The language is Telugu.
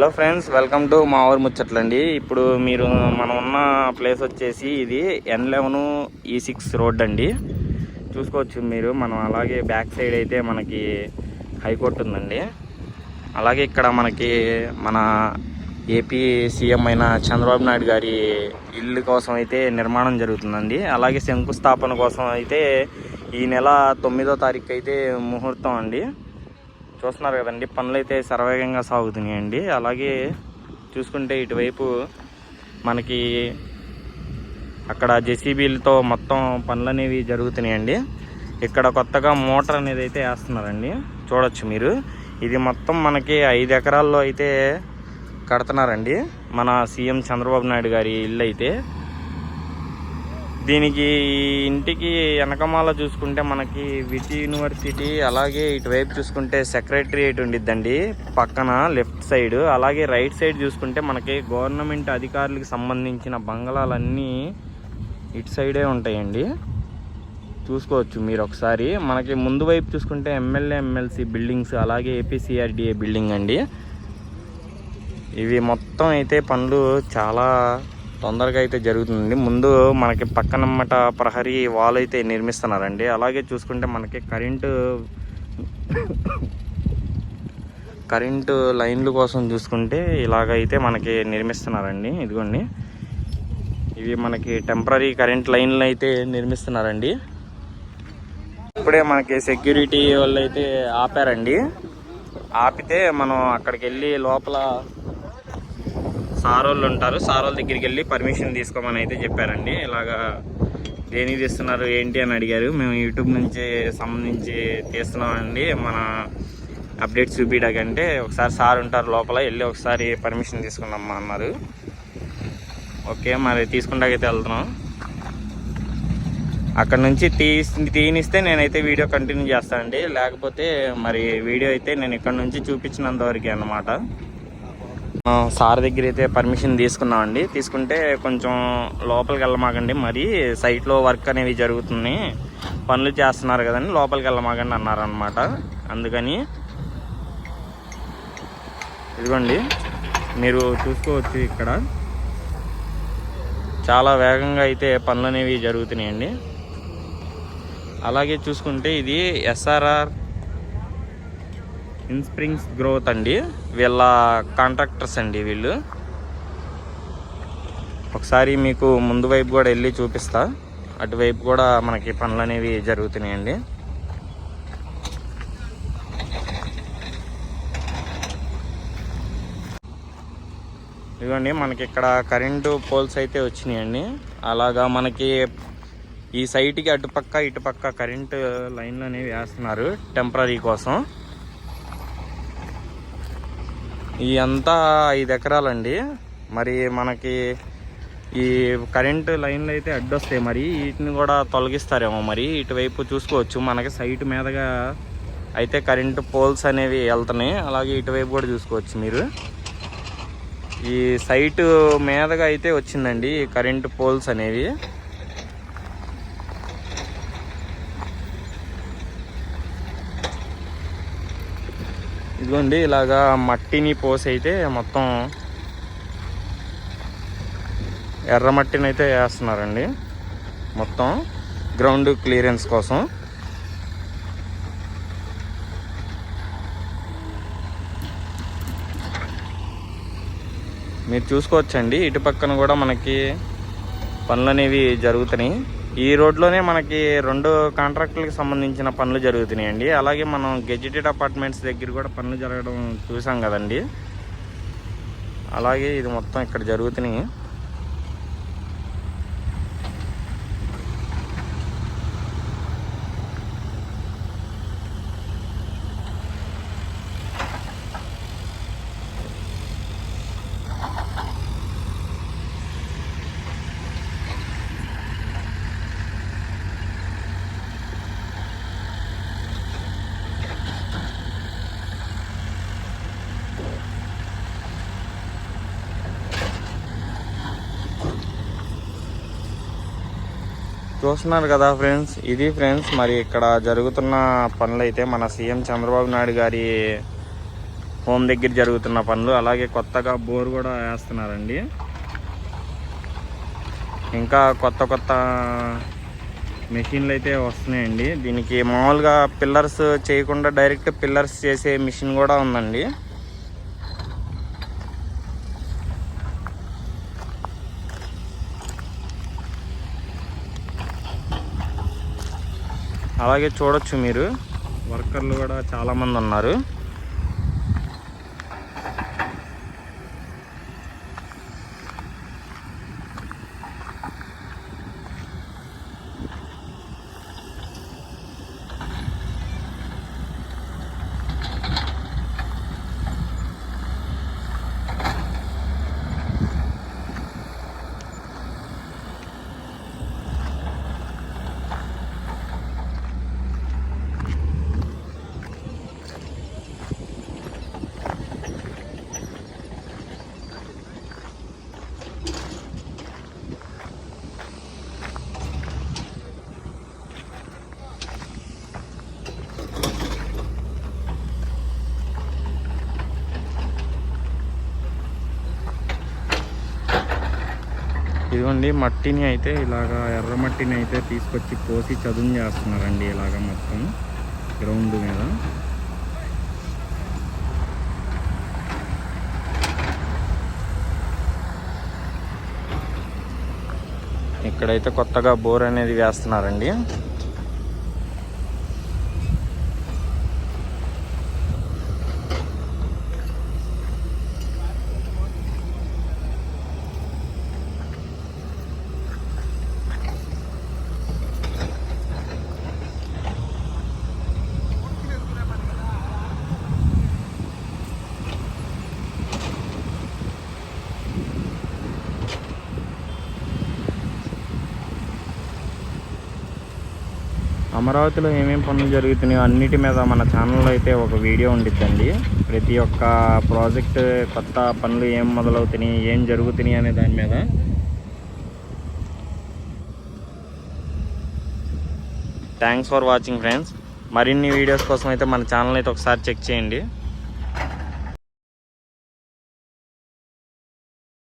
హలో ఫ్రెండ్స్ వెల్కమ్ టు మా ఊరు ముచ్చట్లండి. ఇప్పుడు మీరు మనం ఉన్న ప్లేస్ వచ్చేసి ఇది ఎన్ లెవెన్ ఈ సిక్స్ రోడ్ అండి. చూసుకోవచ్చు మీరు మనం అలాగే బ్యాక్ సైడ్ అయితే మనకి హైకోర్టు ఉందండి. అలాగే ఇక్కడ మనకి మన ఏపీ సీఎం అయిన చంద్రబాబు నాయుడు గారి ఇల్లు కోసం అయితే నిర్మాణం జరుగుతుందండి. అలాగే శంకుస్థాపన కోసం అయితే ఈ నెల తొమ్మిదో తారీఖు అయితే ముహూర్తం అండి. చూస్తున్నారు కదండి. పనులు అయితే సర్వేగంగా సాగుతున్నాయండి. అలాగే చూసుకుంటే ఇటువైపు మనకి అక్కడ జెసిబీలతో మొత్తం పనులు అనేవి జరుగుతున్నాయండి. ఇక్కడ కొత్తగా మోటార్ అనేది అయితే వేస్తున్నారండి. చూడొచ్చు మీరు. ఇది మొత్తం మనకి ఐదు ఎకరాల్లో అయితే కడుతున్నారండి. మన సీఎం చంద్రబాబు నాయుడు గారి ఇల్లు అయితే. దీనికి ఇంటికి వెనకమాల చూసుకుంటే మనకి విటి యూనివర్సిటీ అలాగే ఇటువైపు చూసుకుంటే సెక్రటరియేట్ ఉండిద్దండి పక్కన లెఫ్ట్ సైడ్. అలాగే రైట్ సైడ్ చూసుకుంటే మనకి గవర్నమెంట్ అధికారులకు సంబంధించిన బంగళాలన్నీ ఇటు సైడే ఉంటాయండి. చూసుకోవచ్చు మీరు ఒకసారి. మనకి ముందు వైపు చూసుకుంటే ఎమ్మెల్యే ఎమ్మెల్సీ బిల్డింగ్స్ అలాగే ఏపీసీఆర్డీఏ బిల్డింగ్ అండి. ఇవి మొత్తం అయితే పనులు చాలా తొందరగా అయితే జరుగుతుంది ముందు మనకి పక్కనమ్మట ప్రహరీ వాల్ అయితే నిర్మిస్తున్నారండి. అలాగే చూసుకుంటే మనకి కరెంటు కరెంటు లైన్ల కోసం చూసుకుంటే ఇలాగైతే మనకి నిర్మిస్తున్నారండి. ఇదిగోండి. ఇవి మనకి టెంపరీ కరెంట్ లైన్లు అయితే నిర్మిస్తున్నారండి. ఇప్పుడే మనకి సెక్యూరిటీ వాళ్ళు అయితే ఆపారండి. ఆపితే మనం అక్కడికి వెళ్ళి లోపల సార్ వాళ్ళు ఉంటారు. సార్ వాళ్ళ దగ్గరికి వెళ్ళి పర్మిషన్ తీసుకోమని అయితే చెప్పారండి. ఇలాగా దేనికి తీస్తున్నారు ఏంటి అని అడిగారు. మేము యూట్యూబ్ నుంచి సంబంధించి తీస్తున్నామండి. మన అప్డేట్స్ చూపించడాకంటే ఒకసారి సార్ ఉంటారు లోపల వెళ్ళి ఒకసారి పర్మిషన్ తీసుకున్నామ్మా అన్నారు. ఓకే మరి తీసుకుంటాకైతే వెళ్తున్నాం. అక్కడ నుంచి తీసి తీనిస్తే నేనైతే వీడియో కంటిన్యూ చేస్తానండి. లేకపోతే మరి వీడియో అయితే నేను ఇక్కడ నుంచి చూపించినంత వరకే అన్నమాట. సార్ దగ్గర అయితే పర్మిషన్ తీసుకున్నామండి. తీసుకుంటే కొంచెం లోపలికి వెళ్ళమాకండి. మరి సైట్లో వర్క్ అనేవి జరుగుతున్నాయి. పనులు చేస్తున్నారు కదండి లోపలికి వెళ్ళమాకండి అన్నారనమాట అందుకని ఇదిగోండి మీరు చూసుకోవచ్చు ఇక్కడ. చాలా వేగంగా అయితే పనులు అనేవి జరుగుతున్నాయండి. అలాగే చూసుకుంటే ఇది ఎస్ఆర్ఆర్ ఇన్స్ప్రింగ్స్ గ్రోత్ అండి. వీళ్ళ కాంట్రాక్టర్స్ అండి వీళ్ళు. ఒకసారి మీకు ముందు వైపు కూడా వెళ్ళి చూపిస్తా. అటువైపు కూడా మనకి పనులు అనేవి జరుగుతున్నాయండి. ఇదిగోండి మనకి ఇక్కడ కరెంటు పోల్స్ అయితే వచ్చినాయండి. అలాగా మనకి ఈ సైట్కి అటుపక్క ఇటుపక్క కరెంటు లైన్లు అనేవి వేస్తున్నారు టెంపరీ కోసం. ఈ అంతా ఐదు ఎకరాలండి. మరి మనకి ఈ కరెంటు లైన్లు అయితే అడ్డొస్తాయి మరి వీటిని కూడా తొలగిస్తారేమో మరి. ఇటువైపు చూసుకోవచ్చు. మనకి సైట్ మీదగా అయితే కరెంటు పోల్స్ అనేవి వెళ్తున్నాయి. అలాగే ఇటువైపు కూడా చూసుకోవచ్చు మీరు. ఈ సైటు మీదగా అయితే వచ్చిందండి కరెంటు పోల్స్ అనేవి. ఇదిగోండి ఇలాగా మట్టిని పోసి అయితే మొత్తం ఎర్రమట్టిని అయితే వేస్తున్నారండి. మొత్తం గ్రౌండ్ క్లియరెన్స్ కోసం. మీరు చూసుకోవచ్చండి ఇటు పక్కన కూడా మనకి పనులు అనేవి జరుగుతున్నాయి. ఈ రోడ్లోనే మనకి రెండు కాంట్రాక్టులకు సంబంధించిన పనులు జరుగుతున్నాయండి. అలాగే మనం గెజిటెడ్ అపార్ట్మెంట్స్ దగ్గర కూడా పనులు జరగడం చూసాం కదండి. అలాగే ఇది మొత్తం ఇక్కడ జరుగుతున్నాయి. చూస్తున్నారు కదా ఫ్రెండ్స్ ఇది ఫ్రెండ్స్ మరి ఇక్కడ జరుగుతున్న పనులు అయితే మన సీఎం చంద్రబాబు నాయుడు గారి హోమ్ దగ్గర జరుగుతున్న పనులు అలాగే కొత్తగా బోర్ కూడా వేస్తున్నారండి. ఇంకా కొత్త కొత్త మెషిన్లు అయితే వస్తున్నాయండి. దీనికి మామూలుగా పిల్లర్స్ చేయకుండా డైరెక్ట్ పిల్లర్స్ చేసే మిషన్ కూడా ఉందండి. అలాగే చూడొచ్చు మీరు. వర్కర్లు కూడా చాలామంది ఉన్నారు. ఇదిగోండి మట్టిని అయితే ఇలాగా ఎర్ర మట్టిని అయితే తీసుకొచ్చి పోసి చదును చేస్తున్నారండి ఇలాగ మొత్తం గ్రౌండ్ మీద. ఇక్కడైతే కొత్తగా బోర్ అనేది వేస్తున్నారండి. అమరావతిలో ఏమేమి పనులు జరుగుతున్నాయో అన్నిటి మీద మన ఛానల్లో అయితే ఒక వీడియో ఉండిద్దండి. ప్రతి ఒక్క ప్రాజెక్ట్ కొత్త పనులు ఏం మొదలవుతున్నాయి ఏం జరుగుతున్నాయి అనే దాని మీద. థ్యాంక్స్ ఫర్ వాచింగ్ ఫ్రెండ్స్ మరిన్ని వీడియోస్ కోసం అయితే మన ఛానల్ అయితే ఒకసారి చెక్ చేయండి.